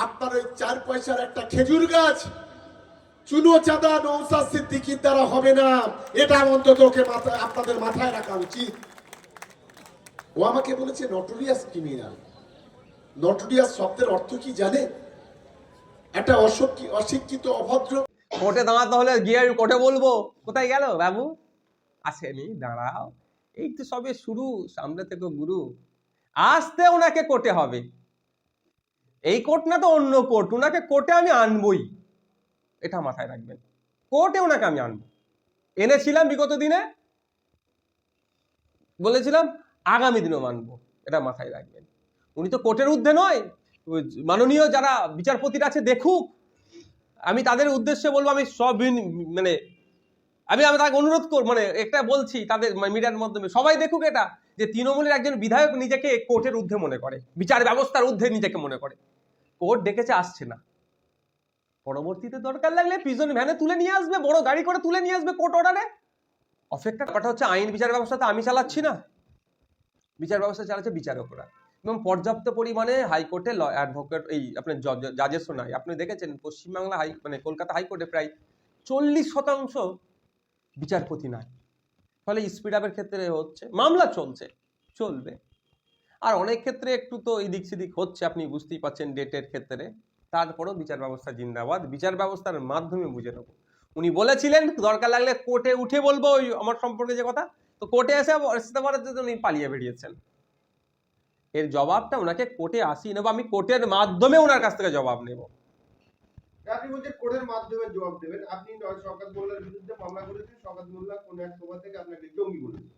আপনার ওই চার পয়সার একটা খেজুর গাছ, চুনো চাঁদা নৌসাদ সিদ্দিকির দ্বারা হবে না। এটা অন্তত ওকে আপনাদের মাথায় রাখা উচিত। ও আমাকে বলেছে, নটোরিয়াস ক্রিমিনাল। নটোরিয়াস শব্দের অর্থ কি জানে? একটা অশিক্ষি- অশিক্ষিত, অভদ্র কোর্টে দাঁড়াতে হলে গিয়ে কোর্টে বলব। কোথায় গেল বাবু? আসেনি, দাঁড়াও। এই তো সবে শুরু, সামনে থেকে গুরু। আসতে ওনাকে কোর্টে হবে। এই কোর্ট না তো অন্য কোর্ট ওনাকে কোর্টে আমি আনবই। এটা মাথায় রাখবেন। কোর্টে ওনাকে আমি আনব। এনেছিলাম বিগত দিনে, বলেছিলাম আগামী দিনেও মানবো। এটা মাথায় রাখবেন। উনি তো কোর্টের ঊর্ধ্বে নয়। মাননীয় যারা বিচারপতিরা আছে, দেখুক। আমি তাদের উদ্দেশ্যে বলব, আমি সব মানে আমি আমি তাকে অনুরোধ কর মানে একটা বলছি, তাদের মিডিয়ার মাধ্যমে, সবাই দেখুক এটা। যে তৃণমূলের একজন বিধায়ক নিজেকে কোর্টের ঊর্ধ্বে মনে করে, বিচার ব্যবস্থার ঊর্ধ্বে নিজেকে মনে করে। কোর্ট ডেকেছে, আসছে না। পরবর্তীতে দরকার লাগলে পিজন ভ্যানে তুলে নিয়ে আসবে, বড় গাড়ি করে তুলে নিয়ে আসবে কোর্ট অর্ডারে অপেক্ষা কথা হচ্ছে আইন, বিচার ব্যবস্থা তো আমি চালাচ্ছি না। বিচার ব্যবস্থা চালাচ্ছে বিচারকরা। এবং পর্যাপ্ত পরিমাণে হাইকোর্টে অ্যাডভোকেট এই আপনার জাজেসও নাই। আপনি দেখেছেন পশ্চিমবাংলা হাই মানে কলকাতা হাইকোর্টে প্রায় চল্লিশ শতাংশ বিচারপতি নাই। ফলে স্পিড আপের ক্ষেত্রে হচ্ছে, মামলা চলছে, চলবে। আর অনেক ক্ষেত্রে একটু তো এদিক সেদিক হচ্ছে, আপনি বুঝতেই পাচ্ছেন ডেটের ক্ষেত্রে। তারপরেও বিচার ব্যবস্থা জিন্দাবাদ। বিচার ব্যবস্থার মাধ্যমে বুঝে নেব। উনি বলেছিলেন, দরকার লাগলে কোর্টে উঠে বলব ওই আমার সম্পর্কে যে কথা। তো কোর্টে এসে জন্য উনি পালিয়ে বেরিয়েছেন। এর জবাবটা ওনাকে কোর্টে আসিয়ে নেব। আমি কোর্টের মাধ্যমে ওনার কাছ থেকে জবাব নেব। আপনি বলছেন কোর্টের মাধ্যমে জবাব দেবেন। আপনি নয় শওকত মোল্লার বিরুদ্ধে মামলা করেছেন। শওকত মোল্লা কোন এক সভা থেকে আপনাকে জঙ্গি বলেছেন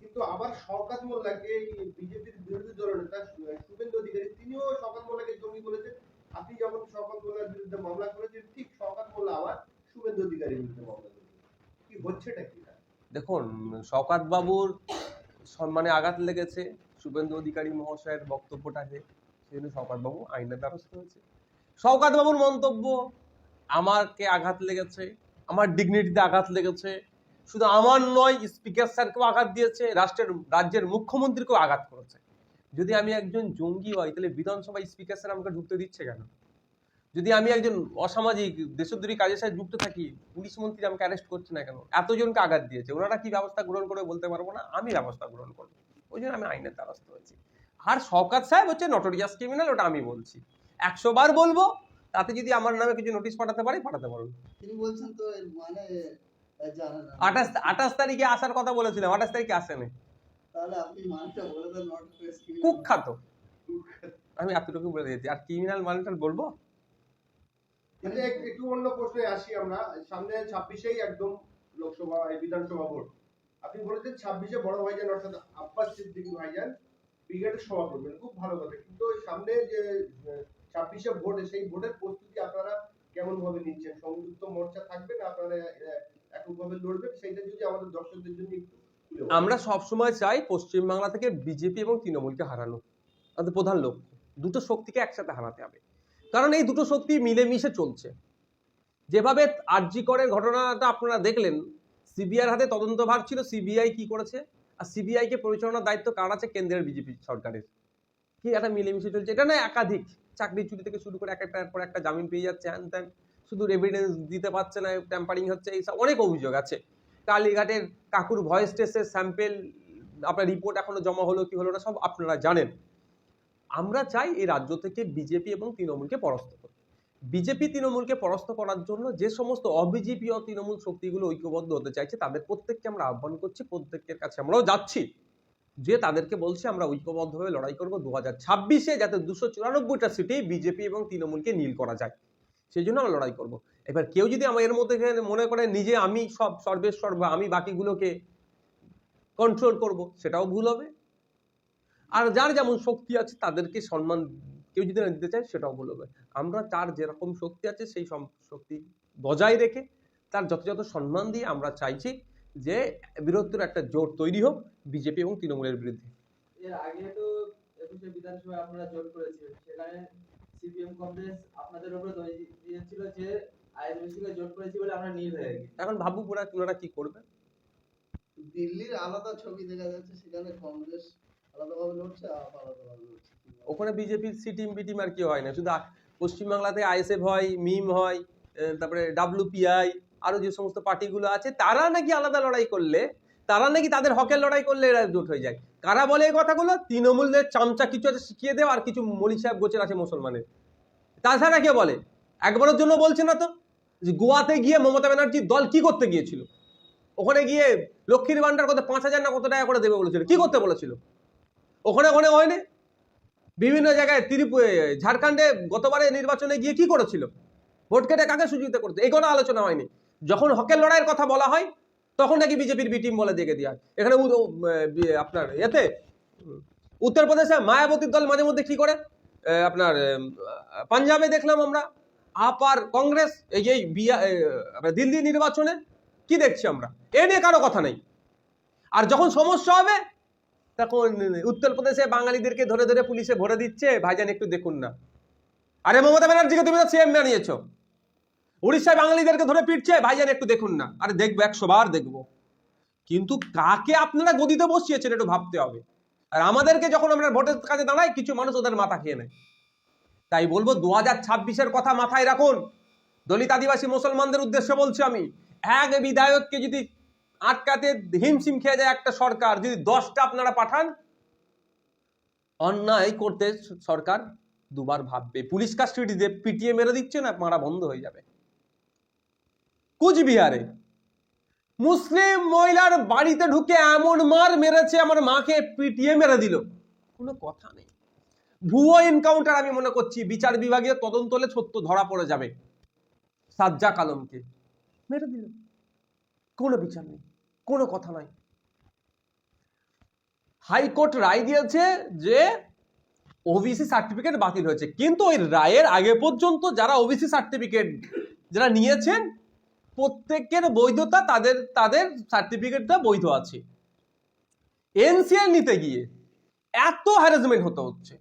কিন্তু আবার শওকত মোল্লাকে বিজেপির বিরোধী দলনেতা শুভেন্দু অধিকারী, তিনিও শওকত মোল্লাকে জঙ্গি বলেছেন। আপনি যখন শওকত মোল্লার বিরুদ্ধে মামলা করেছেন, ঠিক শওকত মোল্লা আবার শুভেন্দু অধিকারীর বিরুদ্ধে মামলা করেছেন। কি হচ্ছেটা কি? দেখুন শওকাত বাবুর সম্মানে আঘাত লেগেছে শুভেন্দু অধিকারী মহাশয়ের বক্তব্যটাকে। সেজন্য শওকাত বাবু আইনের ব্যবস্থা হয়েছে। বাবুর মন্তব্য আমাকে আঘাত লেগেছে, আমার ডিগনিটিতে আঘাত লেগেছে, শুধু আমার নয় স্পিকার স্যারকেও আঘাত দিয়েছে, রাষ্ট্রের, রাজ্যের মুখ্যমন্ত্রীকেও আঘাত করেছে। যদি আমি একজন জঙ্গি হই, তাহলে বিধানসভায় স্পিকার স্যার আমাকে ঢুকতে দিচ্ছে কেন? যদি আমি একজন অসামাজিক, দেশদ্রোহী কাজের সাথে যুক্ত থাকি, পুলিশ মন্ত্রী আমাকে অ্যারেস্ট করছে না কেন? এতজনকে আঘাত দিয়েছে, ওনারা কি ব্যবস্থা গ্রহণ করবে বলতে পারব না? আমি ব্যবস্থা গ্রহণ করব। ওই জন্য আমি আইনের দ্বারস্থ হয়েছি। আর শওকাত সাহেব হচ্ছে নটোরিয়াস ক্রিমিনাল ওটা আমি বলছি। একশো বার বলব তাতে যদি আমার নামে কিছু নোটিশ পাঠাতে পারি পাঠাতে পারব তিনি বলছেন তো মানে আঠাশ আঠাশ তারিখে আসার কথা বলেছিলাম আঠাশ তারিখে আসেনি। কুখ্যাত। আমি এতটুকু বলে দিয়েছি। আর ক্রিমিনাল বলব? একটু অন্য প্রশ্নে আসি আমরা। সামনে ছাব্বিশেই একদম লোকসভা বিধানসভা ভোট। আপনি বলেছেন ছাব্বিশে বড় ভাইজান অর্থাৎ আব্বাস সিদ্দিকী ভাইজান ব্রিগেডের সভা করবেন খুব ভালো কথা। কিন্তু সামনে যে ছাব্বিশে ভোট, সেই ভোটের প্রস্তুতি আপনারা কেমন ভাবে নিচ্ছেন? সংযুক্ত মোর্চা থাকবে না, আপনারা এককভাবে লড়বেন? সেইটা যদি আমাদের দর্শকদের জন্য একটু। আমরা সবসময় চাই পশ্চিমবাংলা থেকে বিজেপি এবং তৃণমূলকে হারানো। আমাদের প্রধান লক্ষ্য, দুটো শক্তিকে একসাথে হারাতে হবে। কারণ এই দুটো শক্তি মিলেমিশে চলছে। যেভাবে আরজি করের ঘটনাটা আপনারা দেখলেন, সিবিআইয়ের হাতে তদন্তভার ছিল, সিবিআই কি করেছে? আর সিবিআই কে পরিচালনার দায়িত্ব কার আছে? কেন্দ্রের বিজেপি সরকারের। কি একটা মিলেমিশে চলছে? এটা না একাধিক। চাকরি চুরি থেকে শুরু করে এক একটার পর একটা জামিন পেয়ে যাচ্ছে হ্যান ত্যান শুধু এভিডেন্স দিতে পারছে না ট্যাম্পারিং হচ্ছে এইসব অনেক অভিযোগ আছে। কালীঘাটের কাকুর ভয়েস টেস্টের স্যাম্পেল আপনার রিপোর্ট এখনও জমা হলো কি হলো না, সব আপনারা জানেন। আমরা চাই এই রাজ্য থেকে বিজেপি এবং তৃণমূলকে পরাস্ত করতে বিজেপি তৃণমূলকে পরাস্ত করার জন্য যে সমস্ত অবিজেপি ও তৃণমূল শক্তিগুলো ঐক্যবদ্ধ হতে চাইছে, তাদের প্রত্যেককে আমরা আহ্বান করছি, প্রত্যেকের কাছে আমরাও যাচ্ছি। যে তাদেরকে বলছে, আমরা ঐক্যবদ্ধভাবে লড়াই করব দু হাজার ছাব্বিশে যাতে দুশো চুরানব্বইটা সিটেই বিজেপি এবং তৃণমূলকে নীল করা যায়। সেই জন্য আমরা লড়াই করব। এবার কেউ যদি আমার এর মধ্যে মনে করে নিজে আমি সব সর্বেশ্বর বা আমি বাকিগুলোকে কন্ট্রোল করব, সেটাও ভুল হবে। আর যার যেমন শক্তি আছে, তাদেরকে সম্মান কেউ যদি না দিতে চায়, সেটাও ভুল হবে। আমরা তার যেরকম শক্তি আছে, সেই শক্তি বজায় রেখে তার যথাযথ সম্মান দিয়ে আমরা চাইছি যে বৃহত্তর একটা জোট তৈরি হোক বিজেপি এবং তৃণমূলের বিরুদ্ধে। এর আগে তো একুশে বিধানসভায় আপনারা জোট করেছিলেন সেখানে সিপিএম কংগ্রেস আপনাদের উপরে দিয়েছিল যে আইএনসিকে জোট করেছি বলে আমরা নীল হয়ে গেছি। এখন ভাবুক ওরা ওনারা কি করবে? দিল্লির আলাদা ছবি দেখা যাচ্ছে সেখানে কংগ্রেস আলাদাভাবে লড়ছে আপ আলাদাভাবে লড়ছে। ওখানে বিজেপির সি টিম বি টিম আর কি হয় না? শুধু পশ্চিমবাংলাতে আইএসএফ হয় মিম হয় তারপরে ডাব্লিউপিআই আরও যে সমস্ত পার্টিগুলো আছে, তারা নাকি আলাদা লড়াই করলে, তারা নাকি তাদের হকের লড়াই করলে এরা জোট হয়ে যায়। কারা বলে এই কথাগুলো? তৃণমূলের চামচা কিছু আছে শিখিয়ে দেও, আর কিছু মলি সাহেব গোছের আছে মুসলমানের। তাছাড়া কে বলে? একবারের জন্য বলছে না তো? যে গোয়াতে গিয়ে মমতা ব্যানার্জির দল কি করতে গিয়েছিল? ওখানে গিয়ে লক্ষ্মীর ভান্ডার কত পাঁচ হাজার না কত টাকা করে দেবে বলেছিল? কি করতে বলেছিল? ওখানে ওখানে হয়নি? বিভিন্ন জায়গায় ত্রিপুর ঝাড়খণ্ডে গতবারে নির্বাচনে গিয়ে কি করেছিল? ভোট কেটে কাকে সুযোগিতা করতে এই কোনো আলোচনা হয়নি। যখন হকের লড়াইয়ের কথা বলা হয়, তখন নাকি বিজেপির বি টিম বলে দেখে দেওয়া হয়। এখানে আপনার এতে উত্তরপ্রদেশে মায়াবতীর দল মাঝে মধ্যে কি করে? আপনার পাঞ্জাবে দেখলাম আমরা আপ আর কংগ্রেস, এই যে বিয়া- দিল্লি নির্বাচনে কি দেখছি আমরা? এ নিয়ে কারও কথা নেই। আর যখন সমস্যা হবে, তখন উত্তরপ্রদেশে বাঙালিদেরকে ধরে ধরে পুলিশে ভরে দিচ্ছে, ভাইজান একটু দেখুন না। আরে মমতা ব্যানার্জিকে তুমি তো সিএম বানিয়েছ। উড়িষ্যায় বাঙালিদেরকে ধরে পিটছে, ভাইজান একটু দেখুন না। আরে দেখব, একশো বার দেখব। কিন্তু কাকে আপনারা গদিতে বসিয়েছেন একটু ভাবতে হবে। আর আমাদেরকে যখন আমরা ভোটের কাছে দাঁড়াই, কিছু মানুষ ওদের মাথা খেয়ে নেয়। তাই বলব দু হাজার ছাব্বিশের কথা মাথায় রাখুন। দলিত আদিবাসী মুসলমানদের উদ্দেশ্যে বলছি আমি, এক বিধায়ককে যদি আটকাতে হিমশিম খেয়ে যায় একটা সরকার, যদি দশটা আপনারা পাঠান, অন্যায় করতে সরকার দুবার ভাববে। পুলিশ কাস্টডিতে পিটিয়ে মেরে দিচ্ছে না, মারা বন্ধ হয়ে যাবে। কুচবিহারে। মুসলিম মহিলার বাড়িতে ঢুকে এমন মার মেরেছে, আমার মাকে পিটিয়ে মেরে দিল। কোনো কথা নেই। ভুয়ো এনকাউন্টার আমি মনে করছি, বিচার বিভাগীয় তদন্ত হলে সত্য ধরা পড়ে যাবে। সাজ্জাক আলমকে মেরে দিল। কোনো বিচার নেই, কোনো কথা নাই। হাইকোর্ট রায় দিয়েছে যে ওবিসি সার্টিফিকেট বাতিল হয়েছে। কিন্তু ওই রায়ের আগে পর্যন্ত যারা ওবিসি সার্টিফিকেট যারা নিয়েছেন প্রত্যেকের বৈধতা তাদের তাদের সার্টিফিকেটটা বৈধ আছে। এনসিএল নিতে গিয়ে এত হ্যারাসমেন্ট হতে হচ্ছে।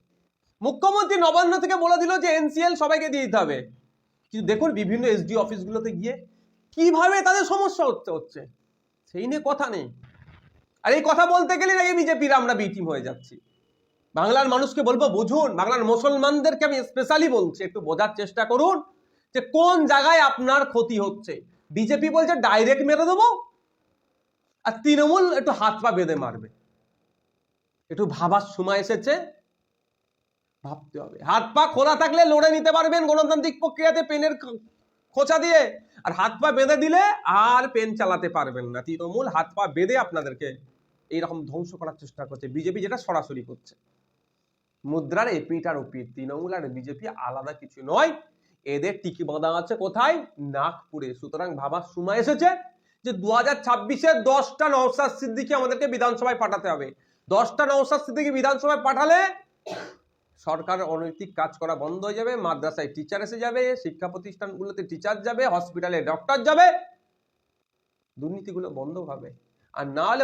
মুখ্যমন্ত্রী নবান্ন থেকে বলে দিল যে এনসিএল সবাইকে দিয়ে দিতে হবে। কিন্তু দেখুন, বিভিন্ন এসডি অফিসগুলোতে গিয়ে কীভাবে তাদের সমস্যা হচ্ছে হচ্ছে। সেই নিয়ে কথা নেই। আর এই কথা বলতে গেলে নাকি বিজেপির আমরা বি টিম হয়ে যাচ্ছি। বাংলার মানুষকে বলব, বুঝুন, বাংলার মুসলমানদেরকে আমি স্পেশালি বলছি, একটু বোঝার চেষ্টা করুন যে কোন জায়গায় আপনার ক্ষতি হচ্ছে। বিজেপি বলছে ডাইরেক্ট মেরে দেবো। আর তৃণমূল একটু হাত পা বেঁধে মারবে। একটু ভাবার সময় এসেছে। ভাবতে হবে। হাত পা খোলা থাকলে লড়ে নিতে পারবেন গণতান্ত্রিক প্রক্রিয়াতে পেনের খোঁচা দিয়ে। আর হাত পা বেঁধে দিলে আর পেন চালাতে পারবেন না। তৃণমূল হাত পা বেঁধে আপনাদেরকে এইরকম ধ্বংস করার চেষ্টা করছে। বিজেপি যেটা সরাসরি করছে। মুদ্রার এপিট আর ওপিট তৃণমূল আর বিজেপি আলাদা কিছু নয়। এদের টিকি বাঁধা আছে কোথায়? নাগপুরে। সুতরাং ভাবার সময় এসেছে যে দু হাজার ছাব্বিশের দশটা নওসাদ সিদ্দিকি আমাদেরকে বিধানসভায় পাঠাতে হবে। দশটা নওসাদ সিদ্দিকি বিধানসভায় পাঠালে সরকারের অনৈতিক কাজ করা বন্ধ হয়ে যাবে, মাদ্রাসায় টিচার এসে যাবে, শিক্ষা প্রতিষ্ঠানগুলোতে টিচার যাবে হসপিটালে ডক্টর যাবে। দুর্নীতিগুলো বন্ধ হবে। আর না হলে